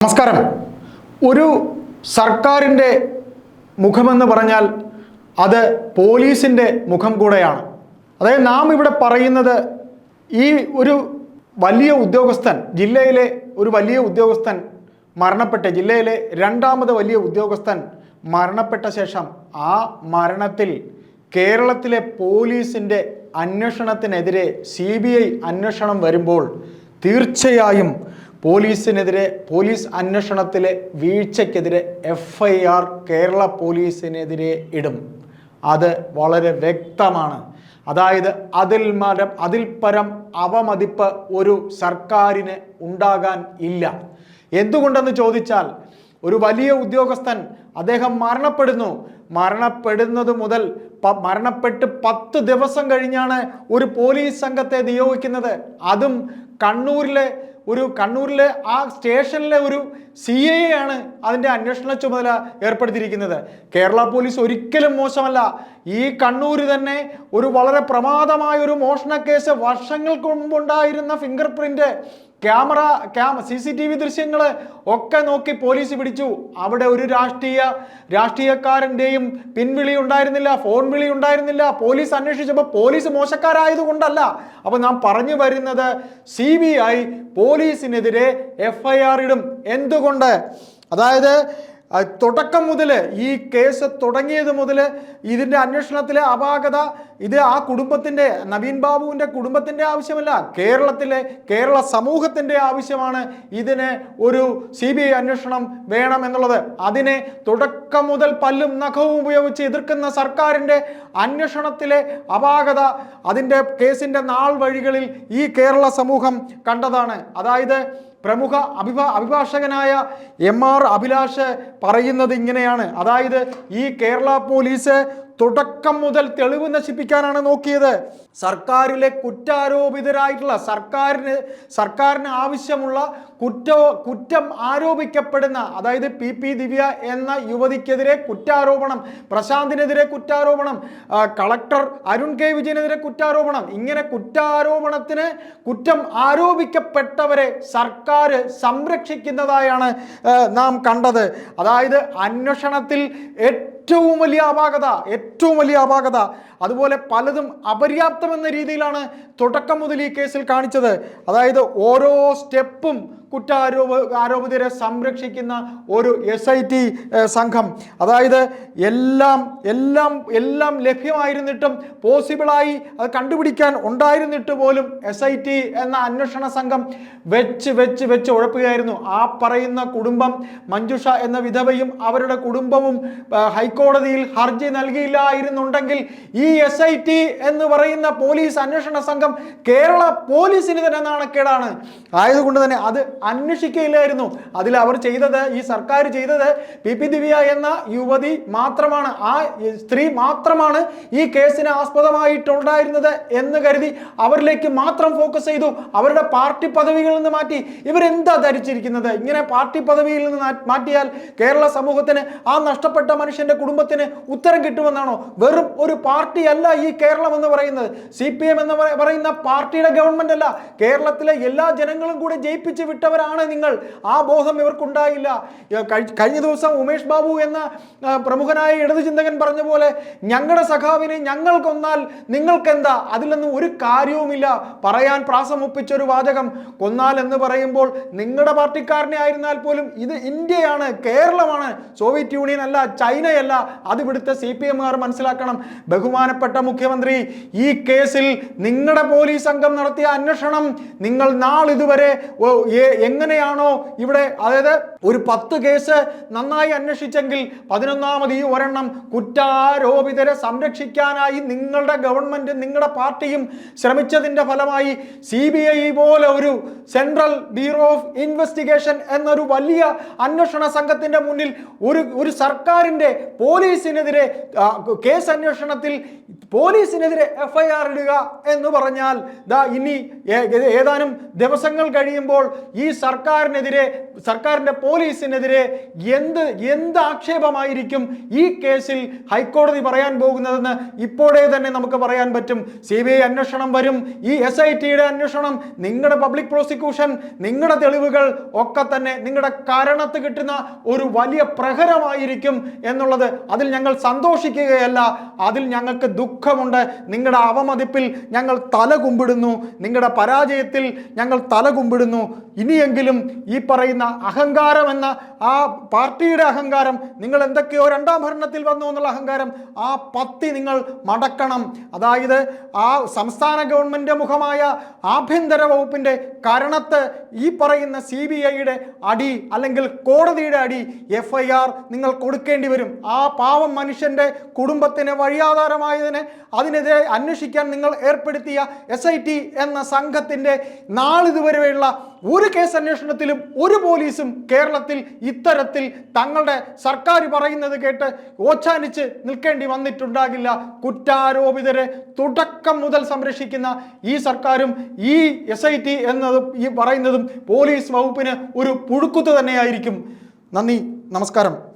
നമസ്കാരം. ഒരു സർക്കാരിന്റെ മുഖമെന്ന് പറഞ്ഞാൽ അത് പോലീസിന്റെ മുഖം കൂടെയാണ്. അതായത് നാം ഇവിടെ പറയുന്നത് ഈ ഒരു വലിയ ഉദ്യോഗസ്ഥൻ ജില്ലയിലെ ഒരു വലിയ ഉദ്യോഗസ്ഥൻ മരണപ്പെട്ട ജില്ലയിലെ രണ്ടാമത് വലിയ ഉദ്യോഗസ്ഥൻ മരണപ്പെട്ട ശേഷം ആ മരണത്തിൽ കേരളത്തിലെ പോലീസിന്റെ അന്വേഷണത്തിനെതിരെ സി ബി ഐ അന്വേഷണം വരുമ്പോൾ തീർച്ചയായും പോലീസിനെതിരെ പോലീസ് അന്വേഷണത്തിലെ വീഴ്ചയ്ക്കെതിരെ എഫ് ഐ ആർ കേരള പോലീസിനെതിരെ ഇടും. അത് വളരെ വ്യക്തമാണ്. അതായത് അതിൽ മരം അതിൽ പരം അവമതിപ്പ് ഒരു സർക്കാരിന് ഉണ്ടാകാൻ ഇല്ല. എന്തുകൊണ്ടെന്ന് ചോദിച്ചാൽ ഒരു വലിയ ഉദ്യോഗസ്ഥൻ അദ്ദേഹം മരണപ്പെടുന്നു. മരണപ്പെടുന്നത് മുതൽ മരണപ്പെട്ട് പത്ത് ദിവസം കഴിഞ്ഞാണ് ഒരു പോലീസ് സംഘത്തെ നിയോഗിക്കുന്നത്. അതും കണ്ണൂരിലെ ഒരു കണ്ണൂരിലെ ആ സ്റ്റേഷനിലെ ഒരു സി എ ആണ് അതിന്റെ അന്വേഷണ ചുമതല ഏർപ്പെടുത്തിയിരിക്കുന്നത്. കേരള പോലീസ് ഒരിക്കലും മോശമല്ല. ഈ കണ്ണൂർ തന്നെ ഒരു വളരെ പ്രമാദമായ ഒരു മോഷണ കേസ് വർഷങ്ങൾക്ക് മുമ്പുണ്ടായിരുന്ന fingerprint camera cam C C T V ദൃശ്യങ്ങൾ ഒക്കെ നോക്കി പോലീസ് പിടിച്ചു. അവിടെ ഒരു രാഷ്ട്രീയ രാഷ്ട്രീയക്കാരന്റെയും പിൻവിളി ഉണ്ടായിരുന്നില്ല ഫോൺ വിളി ഉണ്ടായിരുന്നില്ല. പോലീസ് അന്വേഷിച്ചപ്പോൾ പോലീസ് മോശക്കാരായതുകൊണ്ടല്ല അപ്പോൾ നാം പറഞ്ഞു വരുന്നത് സി ബി ഐ പോലീസിനെതിരെ എഫ് ഐ ആർ ഇടും. എന്തുകൊണ്ട്? അതായത് തുടക്കം മുതൽ ഈ കേസ് തുടങ്ങിയത് മുതൽ ഇതിന്റെ അന്വേഷണത്തിലെ അപാകത ഇത് ആ കുടുംബത്തിന്റെ നവീൻ ബാബുവിന്റെ കുടുംബത്തിന്റെ ആവശ്യമല്ല. കേരളത്തിലെ കേരള സമൂഹത്തിന്റെ ആവശ്യമാണ് ഇതിന് ഒരു സി ബി ഐ അന്വേഷണം വേണം എന്നുള്ളത്. അതിനെ തുടക്കം മുതൽ പല്ലും നഖവും ഉപയോഗിച്ച് എതിർക്കുന്ന സർക്കാരിന്റെ അന്വേഷണത്തിലെ അപാകത അതിന്റെ കേസിന്റെ നാൾ വഴികളിൽ ഈ കേരള സമൂഹം കണ്ടതാണ്. അതായത് പ്രമുഖ അഭിഭാ അഭിഭാഷകനായ എം ആർ അഭിലാഷ് പറയുന്നത് ഇങ്ങനെയാണ്. അതായത് ഈ കേരള പോലീസ് തുടക്കം മുതൽ തെളിവ് നശിപ്പിക്കാനാണ് നോക്കിയത്. സർക്കാരിലെ കുറ്റാരോപിതരായിട്ടുള്ള സർക്കാരിന് സർക്കാരിന് ആവശ്യമുള്ള കുറ്റ കുറ്റം ആരോപിക്കപ്പെടുന്ന അതായത് പി പി ദിവ്യ എന്ന യുവതിക്കെതിരെ കുറ്റാരോപണം പ്രശാന്തിനെതിരെ കുറ്റാരോപണം കളക്ടർ അരുൺ കെ വിജയനെതിരെ കുറ്റാരോപണം ഇങ്ങനെ കുറ്റാരോപണത്തിന് കുറ്റം ആരോപിക്കപ്പെട്ടവരെ സർക്കാർ സംരക്ഷിക്കുന്നതായാണ് നാം കണ്ടത്. അതായത് അന്വേഷണത്തിൽ ഏറ്റവും വലിയ അപാകത ഏറ്റവും വലിയ അപാകത. അതുപോലെ പലതും അപര്യാപ്തമെന്ന രീതിയിലാണ് തുടക്കം മുതൽ ഈ കേസിൽ കാണിച്ചത്. അതായത് ഓരോ സ്റ്റെപ്പും കുറ്റാരോപ ആരോപിതരെ സംരക്ഷിക്കുന്ന ഒരു എസ് ഐ ടി സംഘം. അതായത് എല്ലാം എല്ലാം എല്ലാം ലഭ്യമായിരുന്നിട്ടും പോസിബിളായി അത് കണ്ടുപിടിക്കാൻ ഉണ്ടായിരുന്നിട്ട് പോലും എസ് ഐ ടി എന്ന അന്വേഷണ സംഘം വെച്ച് വെച്ച് വെച്ച് ഉഴപ്പുകയായിരുന്നു. ആ പറയുന്ന കുടുംബം മഞ്ജുഷ എന്ന വിധവയും അവരുടെ കുടുംബവും ഹൈക്കോടതിയിൽ ഹർജി നൽകിയില്ലായിരുന്നുണ്ടെങ്കിൽ ഈ എസ് ഐ ടി എന്ന് പറയുന്ന പോലീസ് അന്വേഷണ സംഘം കേരള പോലീസിന് തന്നെ നാണക്കേടാണ്. ആയതുകൊണ്ട് തന്നെ അത് അന്വേഷിക്കുകയില്ലായിരുന്നു അതിൽ അവർ ചെയ്തത് ഈ സർക്കാർ ചെയ്തത് പി പി ദിവ്യ എന്ന യുവതി മാത്രമാണ്. ആ സ്ത്രീ മാത്രമാണ് ഈ കേസിന് ആസ്പദമായിട്ടുണ്ടായിരുന്നത് എന്ന് കരുതി അവരിലേക്ക് മാത്രം ഫോക്കസ് ചെയ്തു. അവരുടെ പാർട്ടി പദവികളിൽ നിന്ന് മാറ്റി. ഇവരെന്താ ധരിച്ചിരിക്കുന്നത്? ഇങ്ങനെ പാർട്ടി പദവിയിൽ നിന്ന് മാറ്റിയാൽ കേരള സമൂഹത്തിന് ആ നഷ്ടപ്പെട്ട മനുഷ്യന്റെ കുടുംബത്തിന് ഉത്തരം കിട്ടുമെന്നാണോ? വെറും ഒരു പാർട്ടി അല്ല ഈ കേരളം എന്ന് പറയുന്നത്. സി പി എം എന്ന് പറയുന്ന പാർട്ടിയുടെ ഗവൺമെന്റ് അല്ല കേരളത്തിലെ എല്ലാ ജനങ്ങളും കൂടെ ജയിപ്പിച്ച് വിട്ടവരാണ് നിങ്ങൾ. ആ ബോധം ഇവർക്കുണ്ടായില്ല. കഴിഞ്ഞ ദിവസം ഉമേഷ് ബാബു എന്ന പ്രമുഖനായ ഇടതു ചിന്തകൻ പറഞ്ഞ പോലെ ഞങ്ങളുടെ സഖാവിനെ ഞങ്ങൾ കൊന്നാൽ നിങ്ങൾക്കെന്താ? അതിലൊന്നും ഒരു കാര്യവുമില്ല. പറയാൻ പ്രാസമൊപ്പിച്ചൊരു വാചകം. കൊന്നാൽ എന്ന് പറയുമ്പോൾ നിങ്ങളുടെ പാർട്ടിക്കാരനെ ആയിരുന്നാൽ പോലും ഇത് ഇന്ത്യയാണ് കേരളമാണ്. സോവിയറ്റ് യൂണിയൻ അല്ല ചൈനയല്ല. അത് ഇവിടുത്തെ സി പി എമ്മുകാർ മനസ്സിലാക്കണം. ബഹുമാനപ്പെട്ട മുഖ്യമന്ത്രി ഈ കേസിൽ നിങ്ങളുടെ പോലീസ് സംഘം നടത്തിയ അന്വേഷണം നിങ്ങൾ നാളിതുവരെ എങ്ങനെയാണോ ഇവിടെ അതായത് ഒരു പത്ത് കേസ് നന്നായി അന്വേഷിച്ചെങ്കിൽ പതിനൊന്നാമത് ഈ ഒരെണ്ണം കുറ്റാരോപിതരെ സംരക്ഷിക്കാനായി നിങ്ങളുടെ ഗവൺമെന്റ് നിങ്ങളുടെ പാർട്ടിയും ശ്രമിച്ചതിന്റെ ഫലമായി സി ബി ഐ പോലെ ഒരു സെൻട്രൽ ബ്യൂറോ ഓഫ് ഇൻവെസ്റ്റിഗേഷൻ എന്നൊരു വലിയ അന്വേഷണ സംഘത്തിന്റെ മുന്നിൽ ഒരു ഒരു സർക്കാരിന്റെ പോലീസിനെതിരെ കേസ് അന്വേഷണത്തിൽ പോലീസിനെതിരെ എഫ്ഐആർ ഇടുക എന്ന് പറഞ്ഞാൽ ദാ ഇനി ഏതാനും ദിവസങ്ങൾ കഴിയുമ്പോൾ ഈ സർക്കാരിനെതിരെ സർക്കാരിന്റെ പോലീസിനെതിരെ എന്ത് എന്ത് ആക്ഷേപമായിരിക്കും ഈ കേസിൽ ഹൈക്കോടതി പറയാൻ പോകുന്നതെന്ന് ഇപ്പോഴേ തന്നെ നമുക്ക് പറയാൻ പറ്റും. സി ബി ഐ അന്വേഷണം വരും. ഈ എസ് ഐ ടിയുടെ അന്വേഷണം നിങ്ങളുടെ പബ്ലിക് പ്രോസിക്യൂഷൻ നിങ്ങളുടെ തെളിവുകൾ ഒക്കെ തന്നെ നിങ്ങളുടെ കാരണത്ത് കിട്ടുന്ന ഒരു വലിയ പ്രഹരമായിരിക്കും എന്നുള്ളത് അതിൽ ഞങ്ങൾ സന്തോഷിക്കുകയല്ല. അതിൽ ഞങ്ങൾക്ക് ദുഃഖമുണ്ട്. നിങ്ങളുടെ അവമതിപ്പിൽ ഞങ്ങൾ തല കുമ്പിടുന്നു. നിങ്ങളുടെ പരാജയത്തിൽ ഞങ്ങൾ തല കുമ്പിടുന്നു. ഇനിയെങ്കിലും ഈ പറയുന്ന അഹങ്കാരം എന്ന ആ പാർട്ടിയുടെ അഹങ്കാരം നിങ്ങൾ എന്തൊക്കെയോ രണ്ടാം ഭരണത്തിൽ വന്നു എന്നുള്ള അഹങ്കാരം ആ പത്തി നിങ്ങൾ മടക്കണം. അതായത് ആ സംസ്ഥാന ഗവൺമെന്റ് മുഖമായ ആഭ്യന്തര വകുപ്പിന്റെ കരണത്ത് ഈ പറയുന്ന സി ബി ഐയുടെ അടി അല്ലെങ്കിൽ കോടതിയുടെ അടി എഫ് ഐ ആർ നിങ്ങൾ കൊടുക്കേണ്ടി വരും. ആ പാവം മനുഷ്യന്റെ കുടുംബത്തിന് വഴിയാധാരമായതിന് അതിനെതിരെ അന്വേഷിക്കാൻ നിങ്ങൾ ഏർപ്പെടുത്തിയ എസ് ഐ ടി എന്ന സംഘത്തിന്റെ നാളിതുവരെയുള്ള ഒരു കേസ് അന്വേഷണത്തിലും ഒരു പോലീസും കേരളത്തിൽ ഇത്തരത്തിൽ തങ്ങളുടെ സർക്കാർ പറയുന്നത് കേട്ട് ഓച്ചാനിച്ച് നിൽക്കേണ്ടി വന്നിട്ടുണ്ടാകില്ല. കുറ്റാരോപിതരെ തുടക്കം മുതൽ സംരക്ഷിക്കുന്ന ഈ സർക്കാരും ഈ എസ് ഐ ടി എന്നതും ഈ പറയുന്നതും പോലീസ് വകുപ്പിന് ഒരു പുഴുക്കുത്ത് തന്നെയായിരിക്കും. നന്ദി നമസ്കാരം.